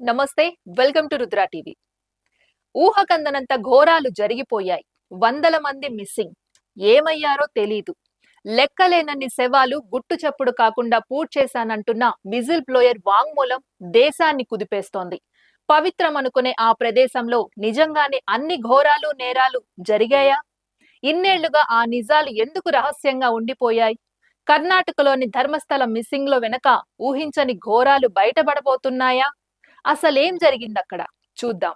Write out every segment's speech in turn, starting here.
నమస్తే welcome to Rudra TV. ఊహకందనంత ఘోరాలు జరిగిపోయాయి. వందల మంది మిస్సింగ్. ఏమయ్యారో తెలీదు. లెక్కలేనన్ని శవాలు గుట్టు చప్పుడు కాకుండా పూడ్ చేశానంటున్న విజిల్ బ్లోయర్ వాంగ్మూలం దేశాన్ని కుదిపేస్తోంది. పవిత్రం అనుకునే ఆ ప్రదేశంలో నిజంగానే అన్ని ఘోరాలు నేరాలు జరిగాయా? ఇన్నేళ్ళుగా ఆ నిజాలు ఎందుకు రహస్యంగా ఉండిపోయాయి? కర్ణాటకలోని ధర్మస్థల మిస్సింగ్లో వెనక ఊహించని ఘోరాలు బయటపడబోతున్నాయా? అసలేం జరిగింది అక్కడ చూద్దాం.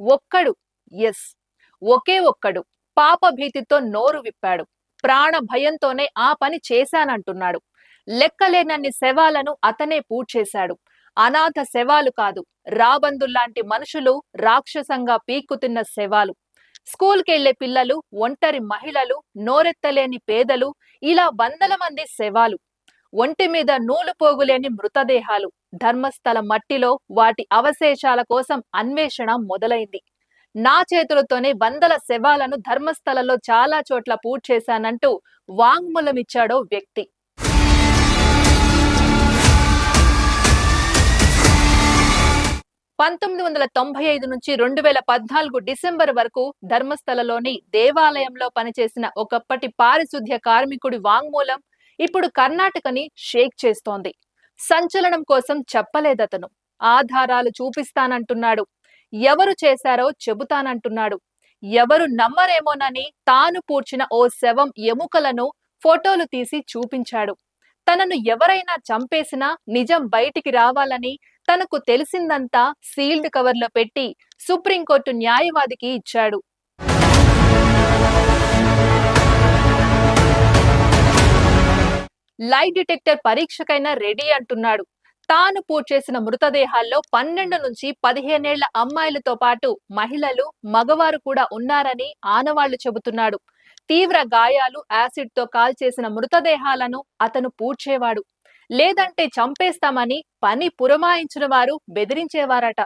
ఒక్కడు ఎస్. ఒకే ఒక్కడు పాప భీతితో నోరు విప్పాడు. ప్రాణ భయంతోనే ఆ పని చేశానంటున్నాడు. లెక్కలేనన్ని శవాలను అతనే పూడ్చేశాడు. అనాథ శవాలు కాదు. రాబందుల్లాంటి మనుషులు రాక్షసంగా పీక్కుతున్న శవాలు. స్కూల్కెళ్ళే పిల్లలు ఒంటరి మహిళలు నోరెత్తలేని పేదలు ఇలా వందల మంది శవాలు. ఒంటి మీద నూలు పోగులేని మృతదేహాలు. ధర్మస్థల మట్టిలో వాటి అవశేషాల కోసం అన్వేషణ మొదలైంది. నా చేతులతోనే వందల శవాలను ధర్మస్థలలో చాలా చోట్ల పూడ్చేశానంటూ వాంగ్మూలమిచ్చాడో వ్యక్తి. పంతొమ్మిది వందల తొంభై ఐదు నుంచి రెండు వేల పద్నాలుగు డిసెంబర్ వరకు ధర్మస్థలలోని దేవాలయంలో పనిచేసిన ఒకప్పటి పారిశుద్ధ్య కార్మికుడి వాంగ్మూలం ఇప్పుడు కర్ణాటకని షేక్ చేస్తోంది. సంచలనం కోసం చెప్పలేదతను. ఆధారాలు చూపిస్తానంటున్నాడు. ఎవరు చేశారో చెబుతానంటున్నాడు. ఎవరు నమ్మరేమోనని తాను పూడ్చిన ఓ శవం ఎముకలను ఫోటోలు తీసి చూపించాడు. తనను ఎవరైనా చంపేసినా నిజం బయటికి రావాలని తనకు తెలిసిందంతా సీల్డ్ కవర్లో పెట్టి సుప్రీంకోర్టు న్యాయవాదికి ఇచ్చాడు. లై డిటెక్టర్ పరీక్షకైనా రెడీ అంటున్నాడు. తాను పూర్తి చేసిన మృతదేహాల్లో పన్నెండు నుంచి పదిహేనేళ్ళ అమ్మాయిలతో పాటు మహిళలు మగవారు కూడా ఉన్నారని ఆనవాళ్ళు చెబుతున్నాడు. తీవ్ర గాయాలు యాసిడ్తో కాల్చేసిన మృతదేహాలను అతను పూడ్చేవాడు. లేదంటే చంపేస్తామని పని పురమాయించిన వారు బెదిరించేవారట.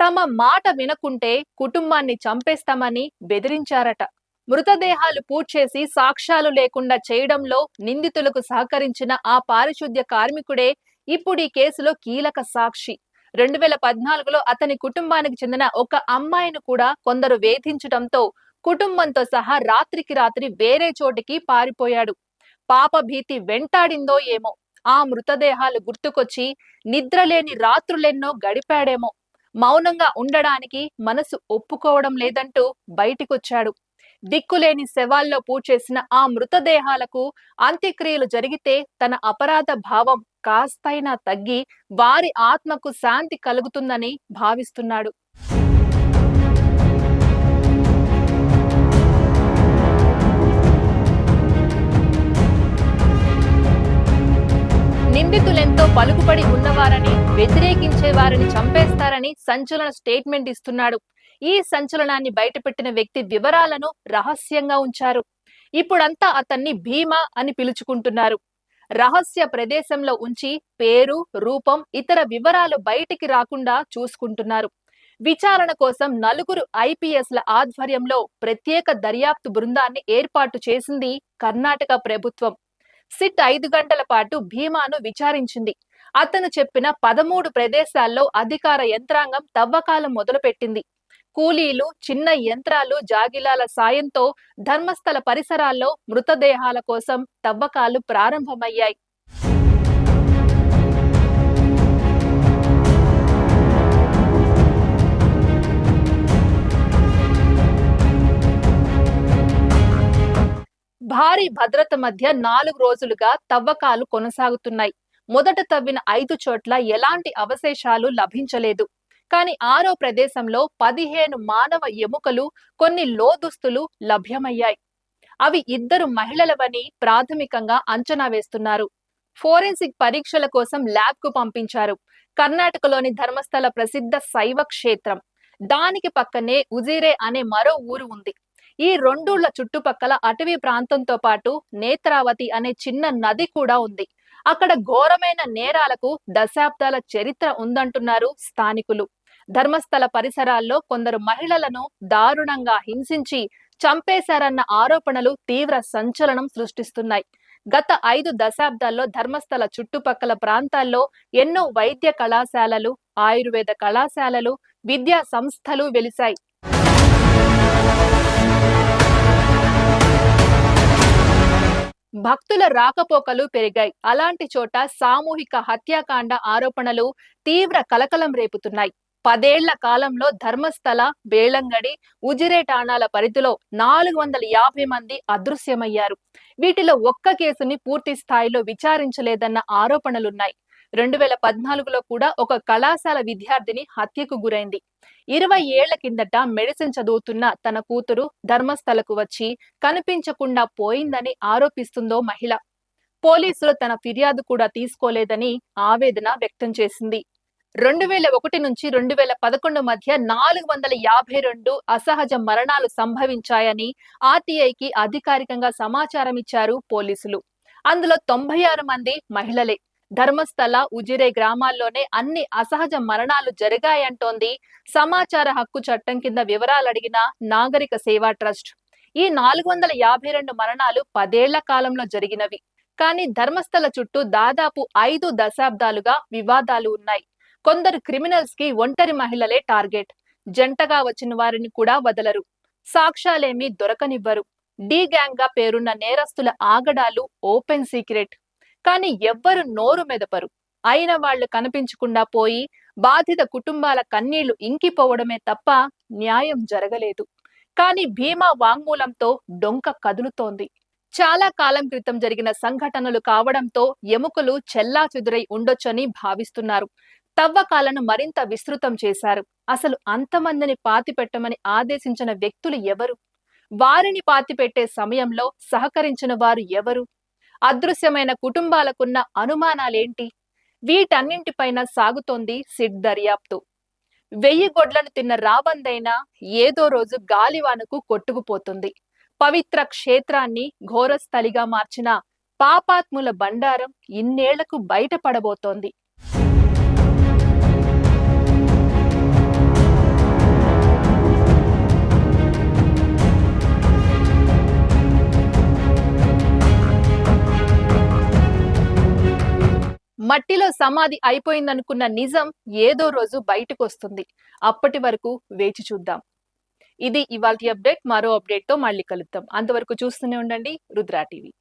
తమ మాట వినకుంటే కుటుంబాన్ని చంపేస్తామని బెదిరించారట. మృతదేహాలు పూడ్చేసి సాక్ష్యాలు లేకుండా చేయడంలో నిందితులకు సహకరించిన ఆ పారిశుద్ధ్య కార్మికుడే ఇప్పుడు ఈ కేసులో కీలక సాక్షి. రెండు వేల పద్నాలుగులో అతని కుటుంబానికి చెందిన ఒక అమ్మాయిని కూడా కొందరు వేధించడంతో కుటుంబంతో సహా రాత్రికి రాత్రి వేరే చోటికి పారిపోయాడు. పాప భీతి వెంటాడిందో ఏమో ఆ మృతదేహాలు గుర్తుకొచ్చి నిద్రలేని రాత్రులెన్నో గడిపాడేమో. మౌనంగా ఉండడానికి మనసు ఒప్పుకోవడం లేదంటూ బయటికొచ్చాడు. దిక్కులేని శవాల్లో పూచేసిన ఆ మృతదేహాలకు అంత్యక్రియలు జరిగితే తన అపరాధ భావం కాస్తైనా తగ్గి వారి ఆత్మకు శాంతి కలుగుతుందని భావిస్తున్నాడు. నిందితులెంతో పలుకుబడి ఉన్నవారని వ్యతిరేకించే వారిని చంపేస్తారని సంచలన స్టేట్మెంట్ ఇస్తున్నాడు. ఈ సంచలనాన్ని బయటపెట్టిన వ్యక్తి వివరాలను రహస్యంగా ఉంచారు. ఇప్పుడంతా అతన్ని భీమా అని పిలుచుకుంటున్నారు. రహస్య ప్రదేశంలో ఉంచి పేరు రూపం ఇతర వివరాలు బయటికి రాకుండా చూసుకుంటున్నారు. విచారణ కోసం నలుగురు ఐపీఎస్ల ఆధ్వర్యంలో ప్రత్యేక దర్యాప్తు బృందాన్ని ఏర్పాటు చేసింది కర్ణాటక ప్రభుత్వం. సిట్ ఐదు గంటల పాటు భీమాను విచారించింది. అతను చెప్పిన పదమూడు ప్రదేశాల్లో అధికార యంత్రాంగం తవ్వకాలం మొదలుపెట్టింది. కూలీలు చిన్న యంత్రాలు జాగిలాల సాయంతో ధర్మస్థల పరిసరాల్లో మృతదేహాల కోసం తవ్వకాలు ప్రారంభమయ్యాయి. భారీ భద్రత మధ్య నాలుగు రోజులుగా తవ్వకాలు కొనసాగుతున్నాయి. మొదట తవ్విన ఐదు చోట్ల ఎలాంటి అవశేషాలు లభించలేదు. కానీ ఆరో ప్రదేశంలో పదిహేను మానవ ఎముకలు కొన్ని లోదుస్తులు లభ్యమయ్యాయి. అవి ఇద్దరు మహిళలవని ప్రాథమికంగా అంచనా వేస్తున్నారు. ఫోరెన్సిక్ పరీక్షల కోసం ల్యాబ్కు పంపించారు. కర్ణాటకలోని ధర్మస్థల ప్రసిద్ధ శైవ క్షేత్రం. దానికి పక్కనే ఉజిరే అనే మరో ఊరు ఉంది. ఈ రెండూళ్ళ చుట్టుపక్కల అటవీ ప్రాంతంతో పాటు నేత్రావతి అనే చిన్న నది కూడా ఉంది. అక్కడ ఘోరమైన నేరాలకు దశాబ్దాల చరిత్ర ఉందంటున్నారు స్థానికులు. ధర్మస్థల పరిసరాల్లో కొందరు మహిళలను దారుణంగా హింసించి చంపేశారన్న ఆరోపణలు తీవ్ర సంచలనం సృష్టిస్తున్నాయి. గత ఐదు దశాబ్దాల్లో ధర్మస్థల చుట్టుపక్కల ప్రాంతాల్లో ఎన్నో వైద్య కళాశాలలు ఆయుర్వేద కళాశాలలు విద్యా సంస్థలు వెలిశాయి. భక్తుల రాకపోకలు పెరిగాయి. అలాంటి చోట సామూహిక హత్యాకాండ ఆరోపణలు తీవ్ర కలకలం రేపుతున్నాయి. పదేళ్ళ కాలంలో ధర్మస్థల బేళంగడి ఉజిరేటాణాల పరిధిలో నాలుగు వందల యాభై మంది అదృశ్యమయ్యారు. వీటిలో ఒక్క కేసుని పూర్తి స్థాయిలో విచారించలేదన్న ఆరోపణలున్నాయి. రెండు వేల పద్నాలుగులో కూడా ఒక కళాశాల విద్యార్థిని హత్యకు గురైంది. ఇరవై ఏళ్ళ కిందట మెడిసిన్ చదువుతున్న తన కూతురు ధర్మస్థలకు వచ్చి కనిపించకుండా పోయిందని ఆరోపిస్తుందో మహిళ. పోలీసులు తన ఫిర్యాదు కూడా తీసుకోలేదని ఆవేదన వ్యక్తం చేసింది. రెండు వేల ఒకటి నుంచి రెండు వేల పదకొండు మధ్య నాలుగు వందల యాభై రెండు అసహజ మరణాలు సంభవించాయని ఆర్టీఐకి అధికారికంగా సమాచారం ఇచ్చారు పోలీసులు. అందులో తొంభై ఆరు మంది మహిళలే. ధర్మస్థల ఉజిరే గ్రామాల్లోనే అన్ని అసహజ మరణాలు జరిగాయంటోంది. సమాచార హక్కు చట్టం కింద వివరాలు అడిగిన నాగరిక సేవా ట్రస్ట్. ఈ నాలుగు వందల యాభై రెండు మరణాలు పదేళ్ళ కాలంలో జరిగినవి. కానీ ధర్మస్థల చుట్టూ దాదాపు ఐదు దశాబ్దాలుగా వివాదాలు ఉన్నాయి. కొందరు క్రిమినల్స్కి ఒంటరి మహిళలే టార్గెట్. జంటగా వచ్చిన వారిని కూడా వదలరు. సాక్ష్యాలేమీ దొరకనివ్వరు. డీ గ్యాంగ్గా పేరున్న నేరస్తుల ఆగడాలు ఓపెన్ సీక్రెట్. కానీ ఎవ్వరు నోరు మెదపరు. అయిన వాళ్ళు కనిపించకుండా పోయి బాధిత కుటుంబాల కన్నీళ్ళు ఇంకిపోవడమే తప్ప న్యాయం జరగలేదు. కానీ భీమా వాంగ్మూలంతో డొంక కదులుతోంది. చాలా కాలం క్రితం జరిగిన సంఘటనలు కావడంతో ఎముకలు చెల్లా చెదురై ఉండొచ్చని భావిస్తున్నారు. తవ్వకాలను మరింత విస్తృతం చేశారు. అసలు అంతమందిని పాతిపెట్టమని ఆదేశించిన వ్యక్తులు ఎవరు? వారిని పాతిపెట్టే సమయంలో సహకరించిన వారు ఎవరు? అదృశ్యమైన కుటుంబాలకున్న అనుమానాలేంటి? వీటన్నింటిపైన సాగుతోంది సిడ్ దర్యాప్తు. వెయ్యి గొడ్లను తిన్న రాబందైనా ఏదో రోజు గాలివానకు కొట్టుకుపోతుంది. పవిత్ర క్షేత్రాన్ని ఘోరస్థలిగా మార్చిన పాపాత్ముల బండారం ఇన్నేళ్ళకు బయటపడబోతోంది. మట్టిలో సమాధి అయిపోయిందనుకున్న నిజం ఏదో రోజు బయటకు వస్తుంది అప్పటి వరకు వేచి చూద్దాం. ఇది ఇవాళ అప్డేట్. మరో అప్డేట్తో మళ్ళీ కలుద్దాం. అంతవరకు చూస్తూనే ఉండండి. రుద్రా టీవీ.